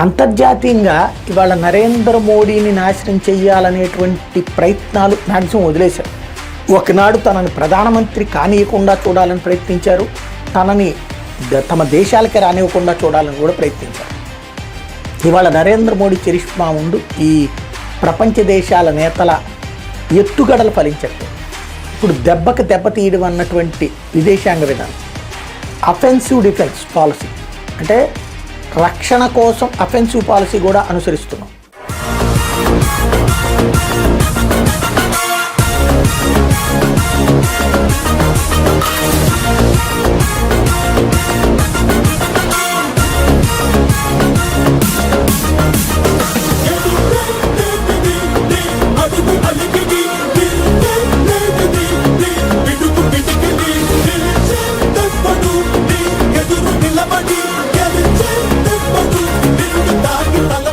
అంతర్జాతీయంగా ఇవాళ నరేంద్ర మోడీని నాశనం చేయాలనేటువంటి ప్రయత్నాలు మ్యాక్సిమం వదిలేశారు. ఒకనాడు తనని ప్రధానమంత్రి కానివ్వకుండా చూడాలని ప్రయత్నించారు. తనని ద- తమ దేశాలకి రానివ్వకుండా చూడాలని కూడా ప్రయత్నించారు. ఇవాళ నరేంద్ర మోడీ చరిష్మా ముందు ఈ ప్రపంచ దేశాల నేతల ఎత్తుగడలు ఫలించట్లేదు ఇప్పుడు దెబ్బకి దెబ్బ తీయడం అన్నటువంటి విదేశాంగ విధానం. Offensive defence policy. అంటే రక్షణ కోసం అఫెన్సివ్ పాలసీ కూడా అనుసరిస్తున్నాం. you.